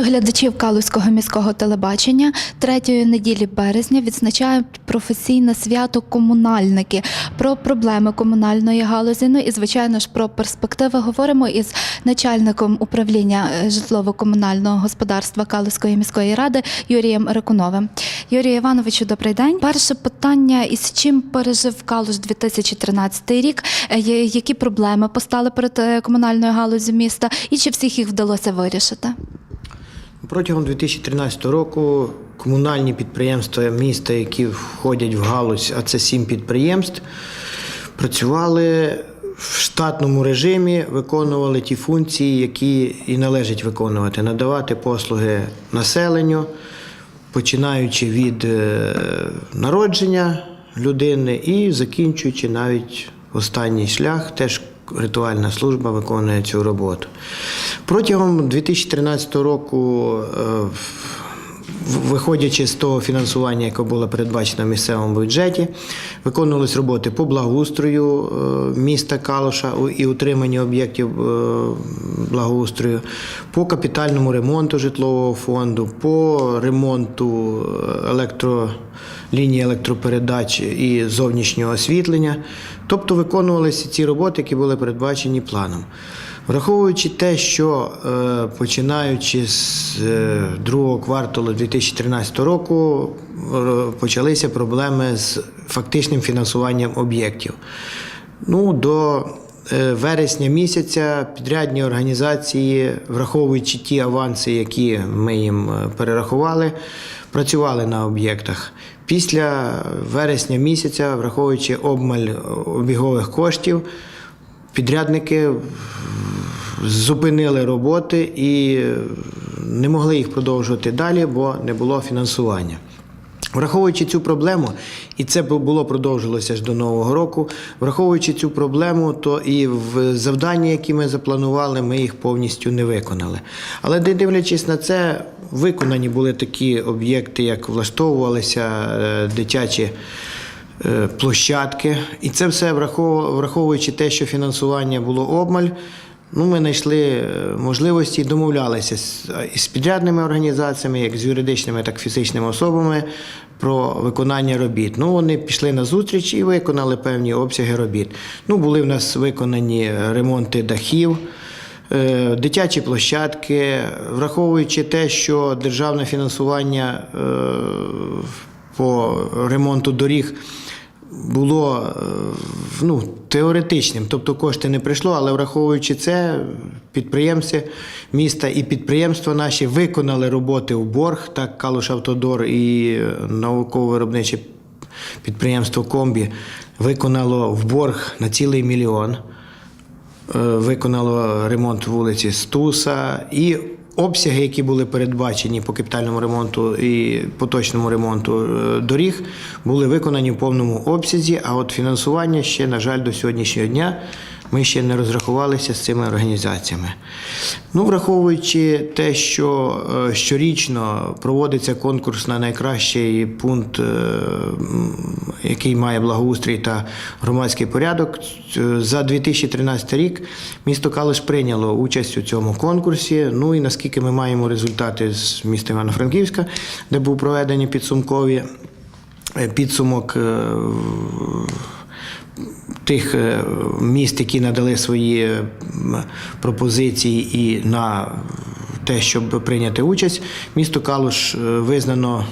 Вітаю глядачів Калузького міського телебачення. Третьої неділі березня відзначають професійне свято комунальники. Про проблеми комунальної галузі. Ну і звичайно ж про перспективи говоримо із начальником управління е, житлово-комунального господарства Калузької міської ради Юрієм Рекуновим. Юрію Івановичу, добрий день. Перше питання: із чим пережив Калуш 2013 рік? Е, Які проблеми постали перед е, комунальною галузю міста, і чи всіх їх вдалося вирішити? Протягом 2013 року комунальні підприємства міста, які входять в галузь, а це сім підприємств, працювали в штатному режимі, виконували ті функції, які і належить виконувати, надавати послуги населенню, починаючи від е, народження людини і закінчуючи навіть останній шлях, теж ритуальна служба виконує цю роботу. Протягом 2013 року, е, виходячи з того фінансування, яке було передбачено в місцевому бюджеті, виконувались роботи по благоустрою е, міста Калуша і утриманню об'єктів е, благоустрою, по капітальному ремонту житлового фонду, по ремонту електро лінії електропередач і зовнішнього освітлення. Тобто виконувалися ці роботи, які були передбачені планом. Враховуючи те, що е, починаючи з е, другого кварталу 2013 року е, почалися проблеми з фактичним фінансуванням об'єктів. Ну, до вересня місяця підрядні організації, враховуючи ті аванси, які ми їм перерахували, працювали на об'єктах. Після вересня місяця, враховуючи обмаль обігових коштів, підрядники зупинили роботи і не могли їх продовжувати далі, бо не було фінансування. Враховуючи цю проблему, і це було продовжилося аж до Нового року. Враховуючи цю проблему, то і в завдання, які ми запланували, ми їх повністю не виконали. Але дивлячись на це, виконані були такі об'єкти, як влаштовувалися е, дитячі е, площадки. І це все врахов- враховуючи те, що фінансування було обмаль. Ну, ми знайшли е, можливості і домовлялися з, із підрядними організаціями, як з юридичними, так і фізичними особами про виконання робіт. Ну, вони пішли на зустріч і виконали певні обсяги робіт. Ну, були в нас виконані ремонти дахів. Е, Дитячі площадки, враховуючи те, що державне фінансування е, по ремонту доріг було е, ну, теоретичним, тобто кошти не прийшло, але враховуючи це, підприємці міста і підприємства наші виконали роботи у борг, так Калуш Автодор і е, науково-виробниче підприємство Комбі виконало в борг на цілий мільйон. Е, виконало ремонт вулиці Стуса і обсяги, які були передбачені по капітальному ремонту і поточному ремонту е, доріг, були виконані в повному обсязі. А от фінансування ще, на жаль, до сьогоднішнього дня ми ще не розрахувалися з цими організаціями. Ну, враховуючи те, що е, щорічно проводиться конкурс на найкращий пункт, е, який має благоустрій та громадський порядок, за 2013 рік місто Калуш прийняло участь у цьому конкурсі. Ну і наскільки ми маємо результати з міста Івано-Франківська, де був проведені підсумкові е, підсумок. Тих е, міст, які надали свої е, пропозиції і на те, щоб прийняти участь, місто Калуш е, визнано.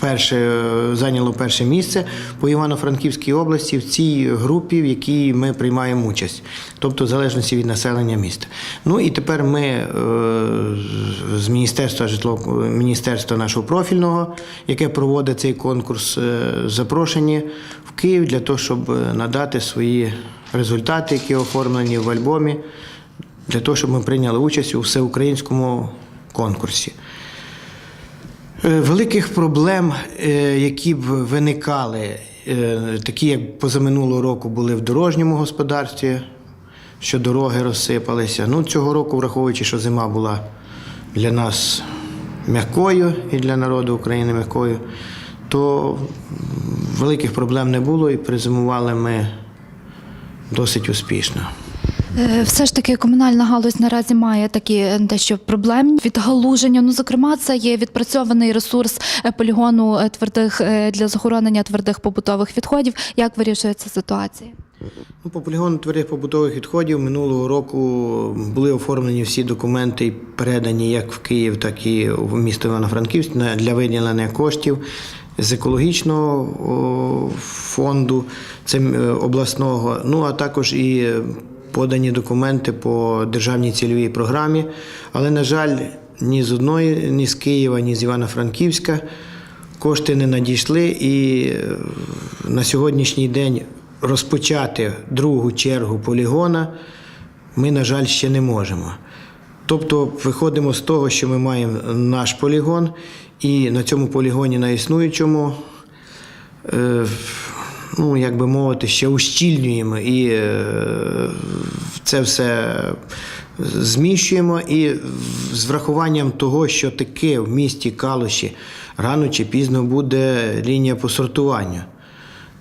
Перше зайняло перше місце по Івано-Франківській області в цій групі, в якій ми приймаємо участь, тобто в залежності від населення міста. Ну і тепер ми з- міністерства житло міністерства нашого профільного, яке проводить цей конкурс, запрошені Київ для того, щоб е, надати свої результати, які оформлені в альбомі, для того, щоб ми прийняли участь у всеукраїнському конкурсі. Е, Великих проблем, е, які б виникали, такі як позаминулого року були в дорожньому господарстві, що дороги розсипалися. Ну, цього року, враховуючи, що зима була для нас м'якою і для народу України м'якою, то великих проблем не було і призимували ми досить успішно. Е, Все ж таки комунальна галузь наразі має такі е, дещо проблемні відгалуження. Ну, зокрема, це є відпрацьований ресурс е, полігону твердих для захоронення твердих побутових відходів. Як вирішується ситуація? Ну, по полігону твердих побутових відходів минулого року були оформлені всі документи і передані як в Київ, так і в місто Івано-Франківськ для виділення коштів з екологічного фонду е, обласного, ну а також і подані документи по державній цільовій програмі. Але, на жаль, ні з одної, ні з Києва, ні з Івано-Франківська кошти не надійшли, і е, на сьогоднішній день розпочати другу чергу полігона ми, на жаль, ще не можемо. Тобто виходимо з того, що ми маємо наш полігон, і на цьому полігоні, на існуючому, е, ну, як би мовити, ще ущільнюємо і е, це все зміщуємо. І з врахуванням того, що таки в місті Калуші рано чи пізно буде лінія по сортуванню.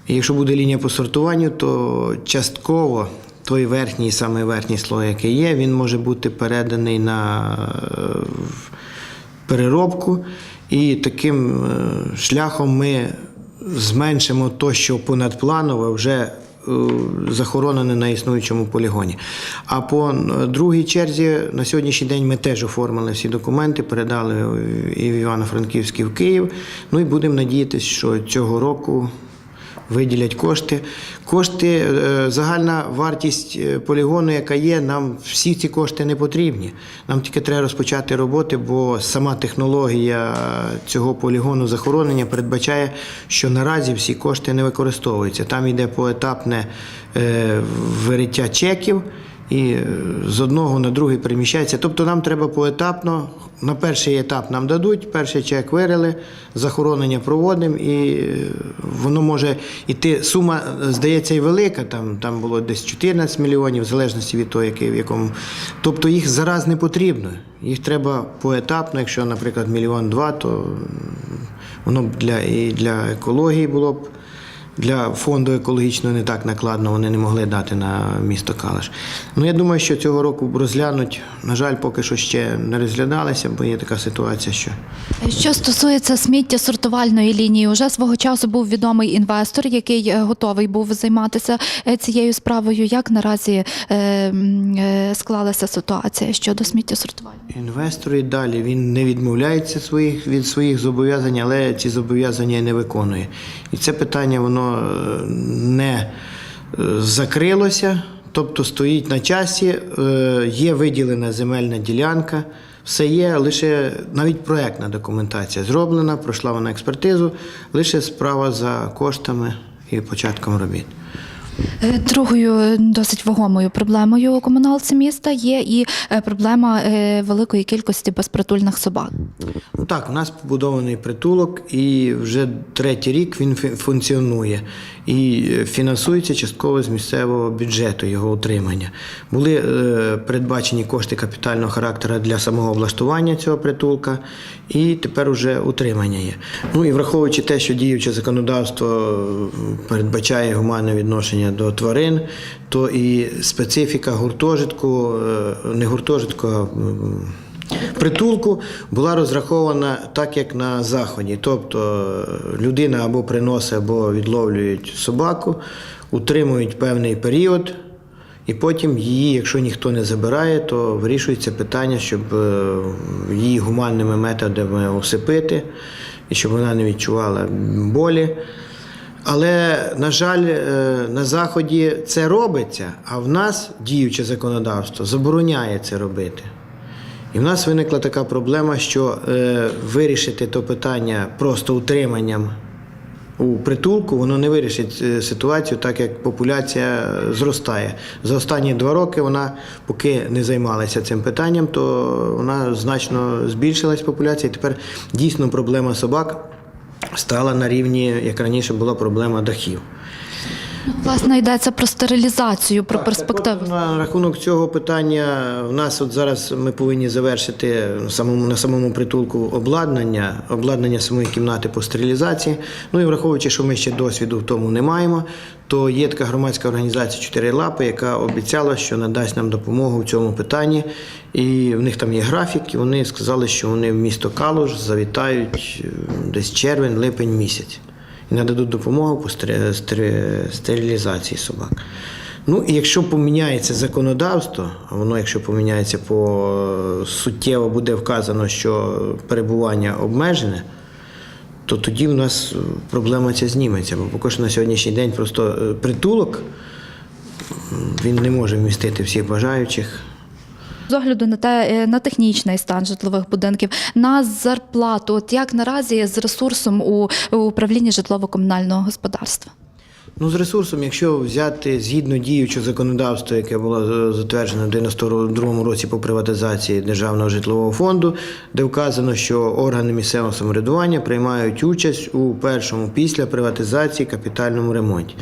Якщо буде лінія по сортуванню, то частково той верхній, саме верхній слой, який є, він може бути переданий на е, переробку. І таким е, шляхом ми зменшимо то, що понадпланове вже е, захоронене на існуючому полігоні. А по другій черзі на сьогоднішній день ми теж оформили всі документи, передали і в Івано-Франківськ, і в Київ. Ну і будемо надіятися, що цього року виділять кошти. Кошти, е, загальна вартість е, полігону, яка є, нам всі ці кошти не потрібні. Нам тільки треба розпочати роботи, бо сама технологія цього полігону захоронення передбачає, що наразі всі кошти не використовуються. Там йде поетапне е, вириття чеків. І е, з одного на другий переміщається. Тобто нам треба поетапно. На перший етап нам дадуть, перший чек вирили, захоронення проводимо, і е, воно може йти. Сума е, здається і велика, там, там було десь 14 мільйонів, в залежності від того, який, в якому. Тобто їх зараз не потрібно. Їх треба поетапно, якщо, наприклад, мільйон два, то воно б для, і для екології було б. Для фонду екологічного не так накладно вони не могли дати на місто Калаш. Ну я думаю, що цього року розглянуть. На жаль, поки що ще не розглядалися, бо є така ситуація, що Що стосується сміття сортувальної лінії, уже свого часу був відомий інвестор, який е, готовий був займатися е, цією справою. Як наразі е, е, склалася ситуація щодо сміття сортування? інвестори далі він не відмовляється своїх від своїх зобов'язань, але ці зобов'язання не виконує. І це питання воно не е, закрилося, тобто стоїть на часі, е, є виділена земельна ділянка. Все є, лише навіть проектна документація зроблена, пройшла вона експертизу, лише справа за коштами і початком робіт. Е, Другою е, досить вагомою проблемою у комуналці міста є і е, проблема великої кількості безпритульних собак. Так, у нас побудований притулок, і вже третій рік він функціонує і фінансується частково з місцевого бюджету його утримання. Були передбачені кошти капітального характеру для самого облаштування цього притулка, і тепер уже утримання є. Ну і враховуючи те, що діюче законодавство передбачає гуманне відношення до тварин, то і специфіка гуртожитку, е, не гуртожитку, а Притулку була розрахована так, як на заході. Тобто е, людина або приносить, або відловлюють собаку, утримують певний період, і потім її, якщо ніхто не забирає, то вирішується питання, щоб е, її гуманними методами усипити, і щоб вона не відчувала болі. Але, на жаль, е, на Заході це робиться, а в нас діюче законодавство забороняє це робити. І в нас виникла така проблема, що е, вирішити то питання просто утриманням у притулку, воно не вирішить е, ситуацію, так як популяція зростає. За останні два роки вона, поки не займалася цим питанням, то вона значно збільшилась популяція. І тепер дійсно проблема собак стала на рівні, як раніше була проблема дахів. Власне, йдеться про стерилізацію, про Так, перспективу. так от на рахунок цього питання в нас от зараз ми повинні завершити на самому на самому притулку обладнання, обладнання самої кімнати по стерилізації. Ну і враховуючи, що ми ще досвіду в тому не маємо, то є така громадська організація Чотири лапи, яка обіцяла, що надасть нам допомогу в цьому питанні. І в них там є графік, і вони сказали, що вони в місто Калуш завітають е, десь червень, липень місяць і нададуть допомогу по стери- стери- стерилізації собак. Ну і якщо поміняється законодавство, а воно, якщо поміняється по суттєво буде вказано, що перебування обмежене, то тоді в нас е, проблема ця зніметься. Бо поки що на сьогоднішній день просто е, притулок він не може вмістити всіх бажаючих. З огляду на те е, на технічний стан житлових будинків, на зарплату, от як наразі з ресурсом у, у управлінні житлово-комунального господарства. Ну, з ресурсом, якщо взяти згідно діючого законодавства, яке було затверджено в 92 році по приватизації Державного житлового фонду, де вказано, що органи місцевого самоврядування приймають участь у першому після приватизації капітальному ремонті.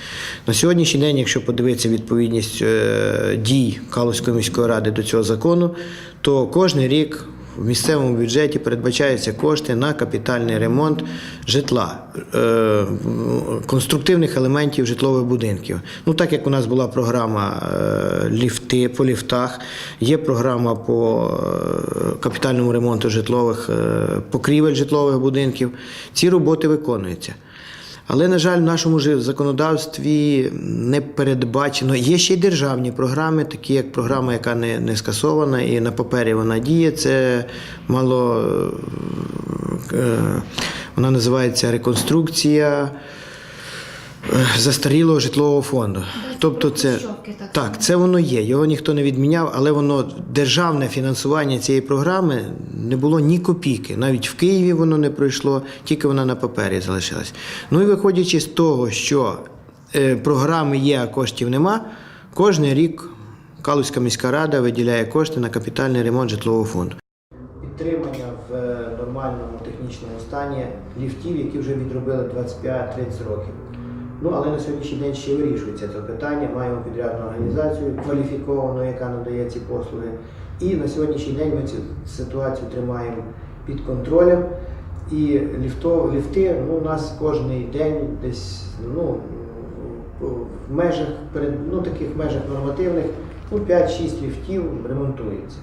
На сьогоднішній день, якщо подивитися відповідність е, дій Калузької міської ради до цього закону, то кожен рік в місцевому бюджеті передбачаються кошти на капітальний ремонт житла, е, конструктивних елементів житлових будинків. Ну, так як у нас була програма е, ліфти по ліфтах, є програма по е, капітальному ремонту житлових покрівель житлових будинків. Ці роботи виконуються. Але, на жаль, в нашому ж законодавстві не передбачено. Є ще й державні програми, такі як програма, яка не, не скасована, і на папері вона діє. Це мало е, вона називається реконструкція застарілого житлового фонду. Тобто, це так, це воно є. Його ніхто не відміняв, але воно державне фінансування цієї програми не було ні копійки. Навіть в Києві воно не пройшло, тільки вона на папері залишилась. Ну і виходячи з того, що е, програми є, а коштів нема, кожен рік Калузька міська рада виділяє кошти на капітальний ремонт житлового фонду. Підтримання в е, нормальному технічному стані ліфтів, які вже відробили 25-30 років. Ну, але на сьогоднішній день ще вирішується це питання. Маємо підрядну організацію кваліфіковану, яка надає ці послуги. І на сьогоднішній день ми цю ситуацію тримаємо під контролем. І ліфто, ліфти ну, у нас кожен день десь ну, в межах, ну, таких межах нормативних ну, 5-6 ліфтів ремонтується.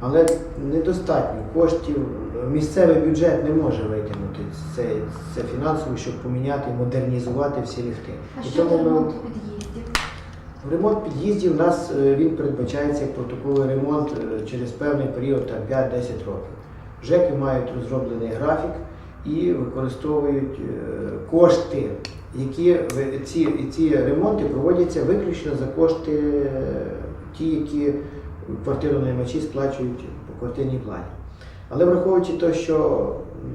Але недостатньо коштів. Місцевий бюджет не може витягнути це, це фінансово, щоб поміняти і модернізувати всі ліфти. І тому ми- під'їздів? Ремонт під'їздів у нас е, він передбачається як протоколовий ремонт е, через певний період там, 5-10 років. ЖЕКи мають розроблений графік і використовують е, кошти, які ви- ці, і ці ремонти проводяться виключно за кошти е, ті, які квартиронаймачі сплачують по квартирній плані. Але враховуючи те, що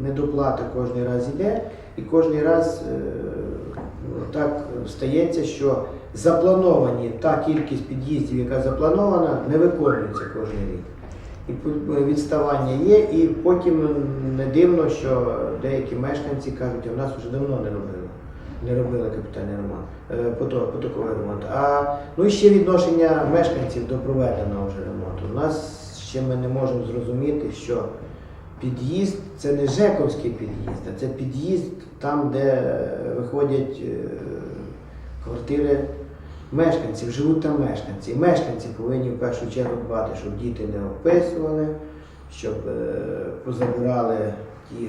недоплата кожен раз йде, і кожен раз е, так стається, що заплановані та кількість під'їздів, яка запланована, не виконується кожен рік. І відставання є, і потім не дивно, що деякі мешканці кажуть, в нас вже давно не робили. Не робили капітальний ремонт, е, потоковий ремонт. А ну і ще відношення мешканців до проведеного вже ремонту. У нас ще ми не можемо зрозуміти, що під'їзд це не Жековський під'їзд, а це під'їзд там, де е, виходять е, квартири мешканців, живуть там мешканці. Мешканці повинні в першу чергу дбати, щоб діти не описували, щоб е, позабирали ті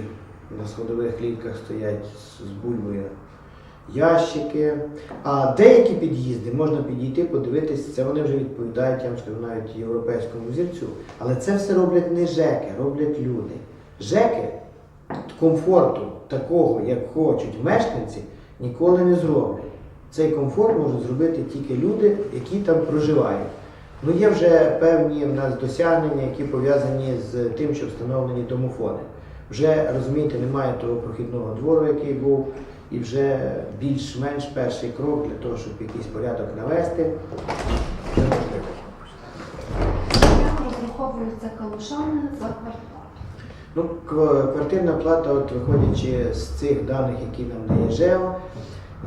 на сходових клітках стоять з бульбою ящики. А деякі під'їзди можна підійти, подивитися, це вони вже відповідають, я вам скажу, навіть європейському зірцю. Але це все роблять не ЖЕКи, роблять люди. ЖЕКи комфорту такого, як хочуть мешканці, ніколи не зроблять. Цей комфорт можуть зробити тільки люди, які там проживають. Ну, є вже певні в нас досягнення, які пов'язані з тим, що встановлені домофони. Вже розумієте, немає того прохідного двору, який був, і вже більш-менш перший крок для того, щоб якийсь порядок навести. Це можливо. Як розраховуються калушани за квартал? Ну, квартирна плата, от виходячи з цих даних, які нам дає ЖЕО,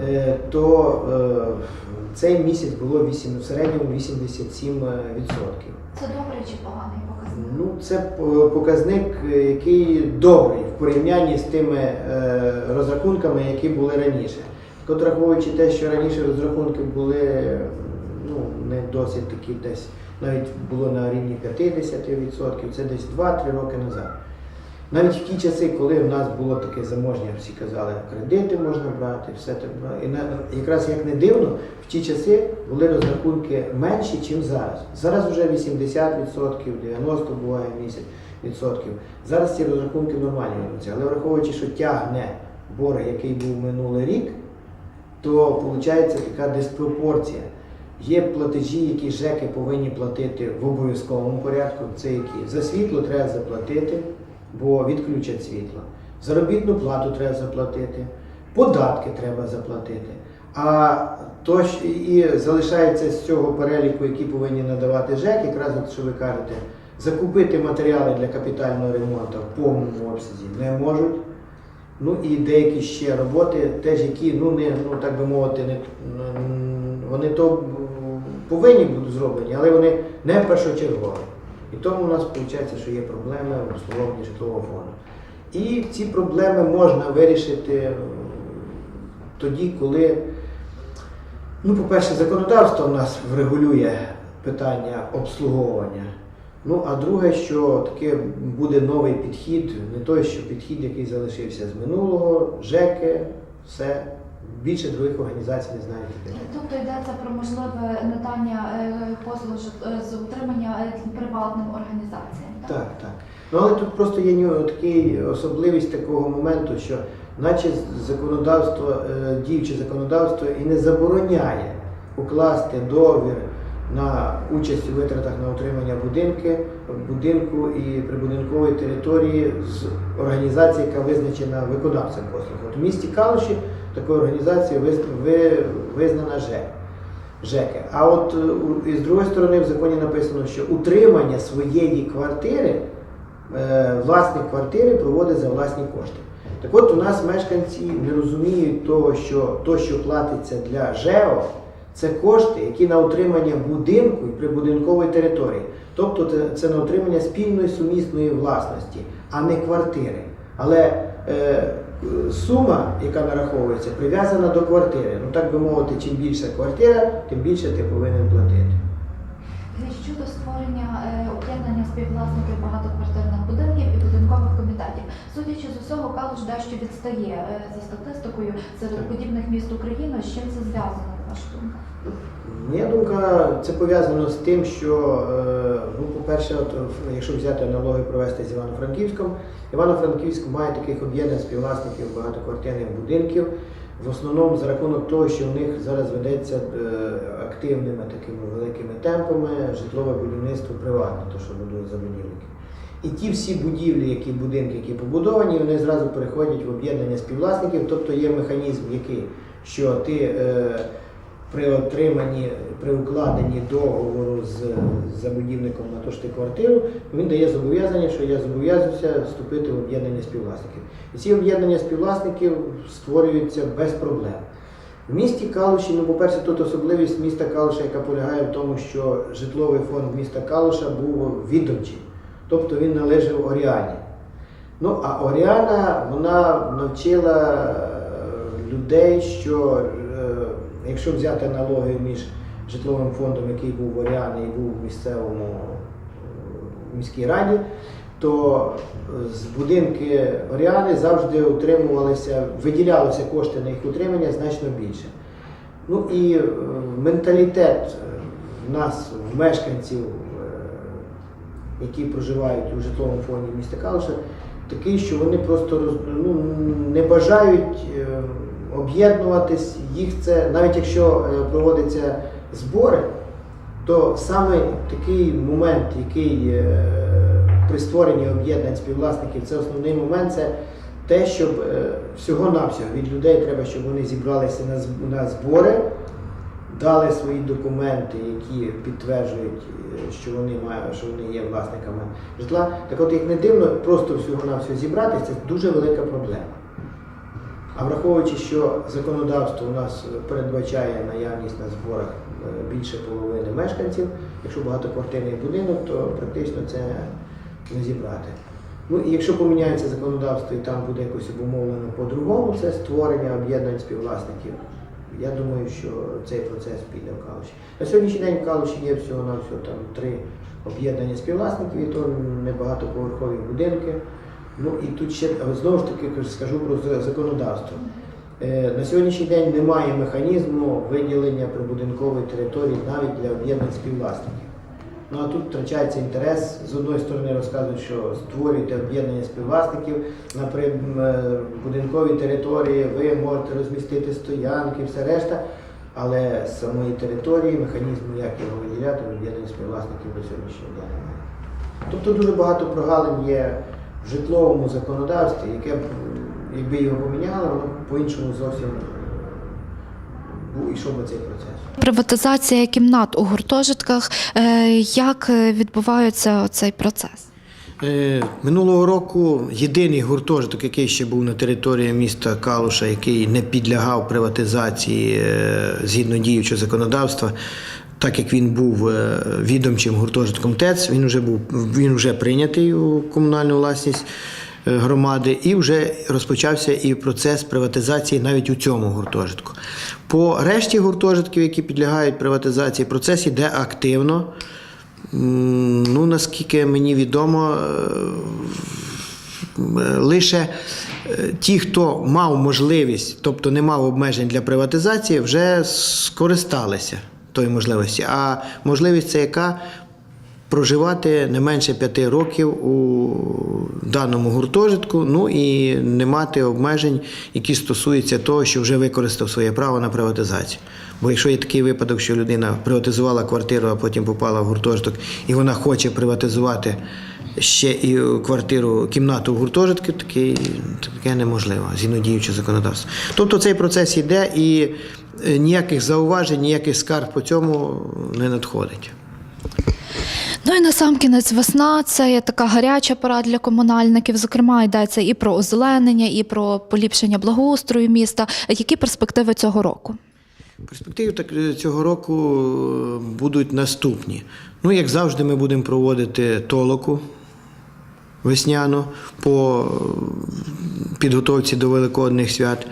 е, то е, цей місяць було 8, в середньому 87%. Це добрий чи поганий показник? Ну, це показник, е, який добрий в порівнянні з тими е, розрахунками, які були раніше. Так от, враховуючи те, що раніше розрахунки були е, ну, не досить такі десь, навіть було на рівні 50%, це десь 2-3 роки назад. Навіть в ті часи, коли в нас було таке заможня, всі казали, кредити можна брати, все так брати. І якраз як не дивно, в ті часи були розрахунки менші, ніж зараз. Зараз вже 80%, 90 буває місяць відсотків. Зараз ці розрахунки нормальні. Але враховуючи, що тягне борг, який був минулий рік, то виходить така диспропорція. Є платежі, які ЖЕКи повинні платити в обов'язковому порядку. Це які? За світло треба заплатити, бо відключать світло. Заробітну плату треба заплатити, податки треба заплатити. А то, і залишається з цього переліку, які повинні надавати ЖЕК, якраз от що ви кажете, закупити матеріали для капітального ремонту в повному обсязі не можуть. Ну і деякі ще роботи, теж які, ну не ну так би мовити, не вони то повинні бути зроблені, але вони не першочергові. І тому у нас виходить, що є проблеми в обслуговуванні житлового фонду. І ці проблеми можна вирішити тоді, коли, ну, по-перше, законодавство в нас врегулює питання обслуговування. Ну, а друге, що таке буде новий підхід, не той, що підхід, який залишився з минулого, ЖЕКи, все. Більше других організацій не знають. Тобто йдеться про можливе надання е, послуг е, з утримання е, приватним організаціям. Так, так. Ну але тут просто є такий особливість такого моменту, що наче законодавство, діюче законодавство і не забороняє укласти договір на участь у витратах на утримання будинки, будинку і прибудинкової території з організації, яка визначена виконавцем послуг. От в місті Калуші такою організацією виз- визнана ЖЕК. А от е, з другої сторони в законі написано, що утримання своєї квартири, е, власник квартири проводить за власні кошти. Так от у нас мешканці не розуміють того, що то, що платиться для ЖЕО, це кошти, які на утримання будинку і прибудинкової території. Тобто це, на утримання спільної сумісної власності, а не квартири. Але е, сума, яка нараховується, прив'язана до квартири. Ну так би мовити, чим більша квартира, тим більше ти повинен платити. Е, Щодо створення е, об'єднання співвласників багатоквартирних будинків і будинкових комітетів, судячи з усього, Калуш дещо відстає е, за статистикою серед подібних міст України. З чим це зв'язано, на вашу думку? Моя думка, це пов'язано з тим, що, е, ну, по-перше, от, якщо взяти аналогію провести з Івано-Франківськом, Івано-Франківськ має таких об'єднань співвласників багатоквартирних будинків, в основному за рахунок того, що в них зараз ведеться е, активними такими великими темпами житлове будівництво приватне, то що будують забудівники. І ті всі будівлі, які будинки, які побудовані, вони зразу переходять в об'єднання співвласників, тобто є механізм, який що ти е, при отриманні, при укладенні договору з забудівником на ти квартиру, він дає зобов'язання, що я зобов'язуюся вступити в об'єднання співвласників. І ці об'єднання співвласників створюються без проблем. В місті Калуші, ну, по-перше, тут особливість міста Калуша, яка полягає в тому, що житловий фонд міста Калуша був відомчий, тобто він належав Оріані. Ну, а Оріана вона навчила е, людей, що якщо взяти аналогію між житловим фондом, який був в Оріані і був в місцевому е, міській раді, то е, з будинки Оріани завжди утримувалися, виділялися кошти на їх утримання значно більше. Ну і е, менталітет е, в нас, в мешканців, е, які проживають у житловому фонді міста Калуша, такий, що вони просто ну, не бажають е, об'єднуватись. Їх це, навіть якщо е, проводяться збори, то саме такий момент, який е, при створенні об'єднань співвласників, це основний момент, це те, щоб е, всього-навсього від людей треба, щоб вони зібралися на, збори, дали свої документи, які підтверджують, що вони мають, що вони є власниками житла. Так от, як не дивно, просто всього-навсього зібратися, це дуже велика проблема. А враховуючи, що законодавство у нас передбачає наявність на зборах е, більше половини мешканців, якщо багатоквартирний будинок, то практично це не зібрати. Ну і якщо поміняється законодавство і там буде якось обумовлено по-другому, це створення об'єднань співвласників. Я думаю, що цей процес піде в Калуші. На сьогоднішній день в Калуші є всього на всього там три об'єднання співвласників, і то небагатоповерхові будинки. Ну і тут ще знову ж таки скажу про законодавство. Е, На сьогоднішній день немає механізму виділення прибудинкової території навіть для об'єднань співвласників. Ну а тут втрачається інтерес. З одної сторони розказують, що створюєте об'єднання співвласників на прибудинковій території, ви можете розмістити стоянки, все решта. Але з самої території механізму, як його виділяти, об'єднання співвласників до сьогоднішнього дня немає. Тобто дуже багато прогалин є в житловому законодавстві, яке б, якби його поміняли, воно по-іншому зовсім ішов би цей процес. Приватизація кімнат у гуртожитках. Е, Як відбувається цей процес? Е, Минулого року єдиний гуртожиток, який ще був на території міста Калуша, який не підлягав приватизації е, згідно діючого законодавства, так як він був е, відомчим гуртожитком ТЕЦ, він вже був він вже прийнятий у комунальну власність е, громади, і вже розпочався і процес приватизації навіть у цьому гуртожитку. По решті гуртожитків, які підлягають приватизації, процес іде активно. Ну, наскільки мені відомо, е, лише ті, хто мав можливість, тобто не мав обмежень для приватизації, вже скористалися тої можливості. А можливість це яка? Проживати не менше п'яти років у даному гуртожитку, ну і не мати обмежень, які стосуються того, що вже використав своє право на приватизацію. Бо якщо є такий випадок, що людина приватизувала квартиру, а потім попала в гуртожиток, і вона хоче приватизувати ще і квартиру, кімнату в гуртожитку, таке, таке неможливо, згідно діючого законодавства. Тобто цей процес йде і е, ніяких зауважень, ніяких скарг по цьому не надходить. Ну і на сам кінець весна це є така гаряча пора для комунальників. Зокрема, йдеться і про озеленення, і про поліпшення благоустрою міста. Які перспективи цього року? Перспективи так е, цього року е, будуть наступні. Ну, як завжди, ми будемо проводити толоку весняну по підготовці до Великодних свят.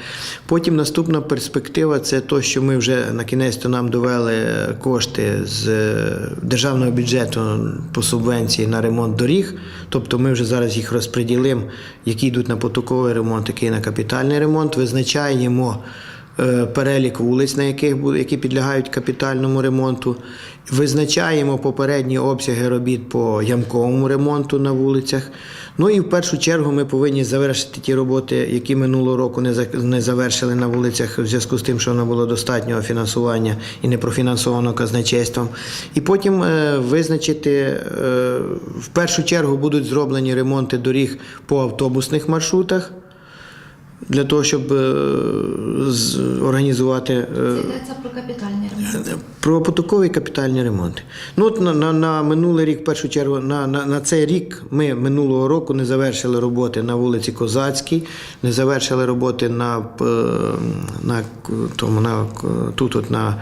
Потім наступна перспектива це те, що ми вже на кінець нам довели кошти з е, державного бюджету по субвенції на ремонт доріг. Тобто ми вже зараз їх розподілимо, які йдуть на потоковий ремонт, які на капітальний ремонт. Визначаємо перелік вулиць, на яких які підлягають капітальному ремонту. Визначаємо попередні обсяги робіт по ямковому ремонту на вулицях. Ну і в першу чергу ми повинні завершити ті роботи, які минулого року не завершили на вулицях в зв'язку з тим, що не було достатнього фінансування і не профінансовано казначейством. І потім е, визначити е, в першу чергу будуть зроблені ремонти доріг по автобусних маршрутах для того, щоб е, організувати. е, Йдеться про капітальний ремонт. про потокові капітальні ремонти. Ну, от на, на, на минулий рік, в першу чергу, на, на, на цей рік ми минулого року не завершили роботи на вулиці Козацькій, не завершили роботи на, на, тому, на, тут от на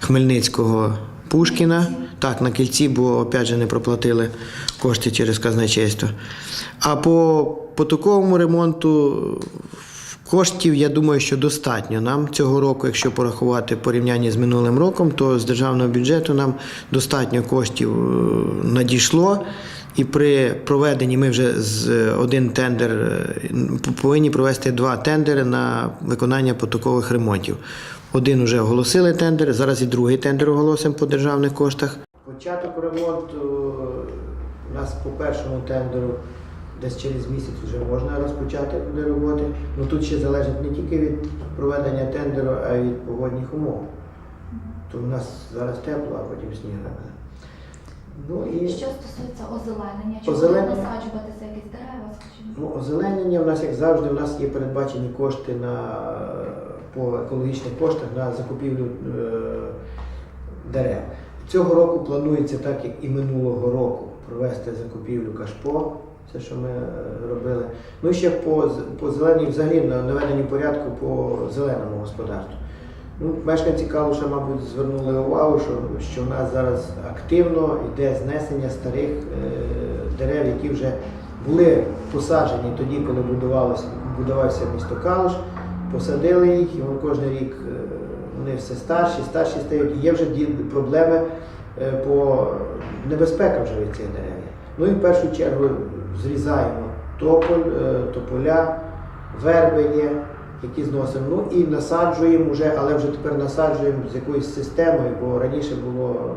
Хмельницького Пушкіна. Так, на кільці, бо опять же не проплатили кошти через казначейство. А по потоковому ремонту Коштів, я думаю, що достатньо нам цього року, якщо порахувати в порівнянні з минулим роком, то з державного бюджету нам достатньо коштів е, надійшло. І при проведенні ми вже з е, один тендер е, повинні провести два тендери на виконання потокових ремонтів. Один вже оголосили тендер, зараз і другий тендер оголосимо по державних коштах. Початок ремонту у нас по першому тендеру десь через місяць вже можна розпочати буде роботи. Ну тут ще залежить не тільки від проведення тендеру, а й від погодних умов. То в нас зараз тепло, а потім сніг грає. Ну і Що стосується озеленення, чи Озеленення? будуть насаджуватися якісь дерева, ну, озеленення в нас, як завжди, у нас є передбачені кошти на, по екологічних коштах на закупівлю е, дерев. Цього року планується, так як і минулого року, провести закупівлю кашпо все, що ми е, робили. Ну і ще по, по зеленій, взагалі на наведенні порядку по зеленому господарству. Ну, мешканці Калуша, мабуть, звернули увагу, що, що в нас зараз активно йде знесення старих е, дерев, які вже були посаджені тоді, коли будувався місто Калуш. Посадили їх, і кожен рік е, вони все старші, старші стають. І є вже проблеми е, по небезпека вже від цих дерев. Ну і в першу чергу зрізаємо тополь, е, тополя, верби є, які зносимо. Ну і насаджуємо вже, але вже тепер насаджуємо з якоюсь системою, бо раніше було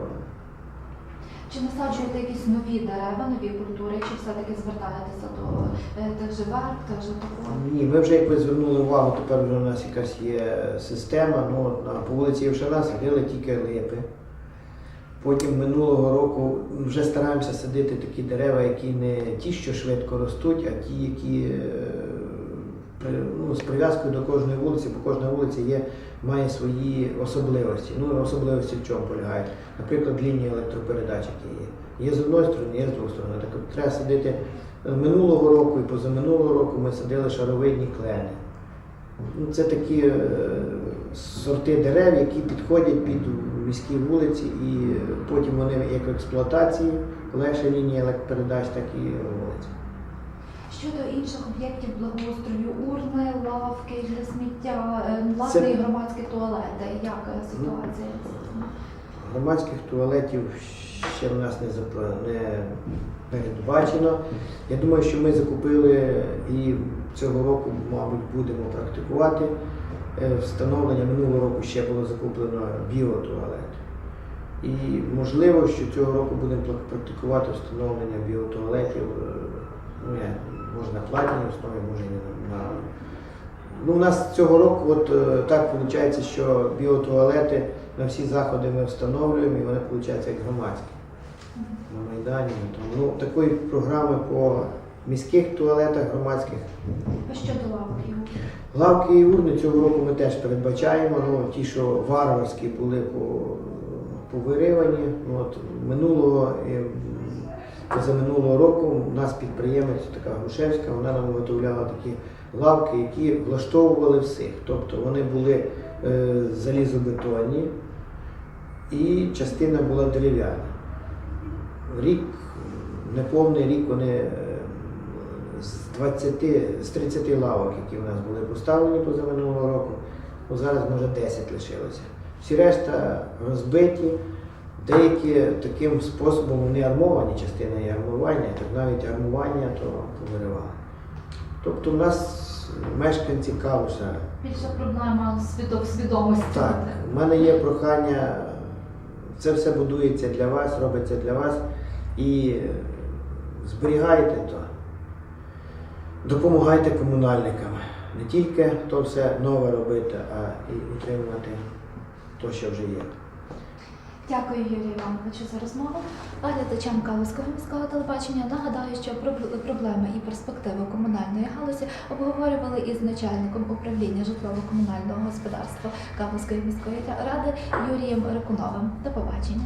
Чи насаджуєте якісь нові дерева, нові культури, чи все-таки звертаєтеся до е, тих же верб, тих же тополь? Ні, ми вже якось звернули увагу, тепер вже у нас якась є система. Ну, на, по вулиці Євшана садили тільки липи. Потім минулого року вже стараємося садити такі дерева, які не ті, що швидко ростуть, а ті, які е, ну, з прив'язкою до кожної вулиці, бо кожна вулиця є, має свої особливості. Ну, особливості в чому полягають. Наприклад, лінії електропередач, які є. Є з одної сторони, є з другої сторони. Так треба садити е, минулого року і позаминулого року ми садили шаровидні клени. Ну, це такі е, сорти дерев, які підходять під міські вулиці, і потім вони як в експлуатації, легше лінії електропередач, так і вулиці. Щодо інших об'єктів благоустрою, урни, лавки для сміття, е, власне, і громадські туалети. Як е, ситуація? Громадських туалетів ще в нас не, передбачено. Я думаю, що ми закупили і цього року, мабуть, будемо практикувати встановлення. Минулого року ще було закуплено біотуалет. І можливо, що цього року будемо практикувати встановлення біотуалетів. е, Ну, як, може на платній основі, може на. Ну, у нас цього року от е, так виходить, що біотуалети на всі заходи ми встановлюємо, і вони виходять як громадські на Майдані. тому. Ну, такої програми по міських туалетах громадських. А щодо лавок і урн? Лавки і урни цього року ми теж передбачаємо. Ну, ті, що варварські були повиривані. Ну, от, минулого і позаминулого року у нас підприємець така Грушевська, вона нам виготовляла такі лавки, які влаштовували всіх. Тобто вони були е, залізобетонні і частина була дерев'яна. Рік, неповний рік вони е, 20, з 30 лавок, які у нас були поставлені позаминулого року, ну, зараз може 10 лишилося. Всі решта розбиті, деякі таким способом вони армовані, частина є армування, так навіть армування то повиривали. Тобто у нас мешканці Калуша Більше проблема свідо- свідомості. так, в мене є прохання, це все будується для вас, робиться для вас і зберігайте то. Допомагайте комунальникам. Не тільки то все нове робити, а і утримувати то, що вже є. Дякую, Юрію Івановичу, за розмову. А глядачам Калузького міського телебачення нагадаю, що проб- проблеми і перспективи комунальної галузі обговорювали із начальником управління житлово-комунального господарства Калузької міської ради Юрієм Рикуновим. До побачення.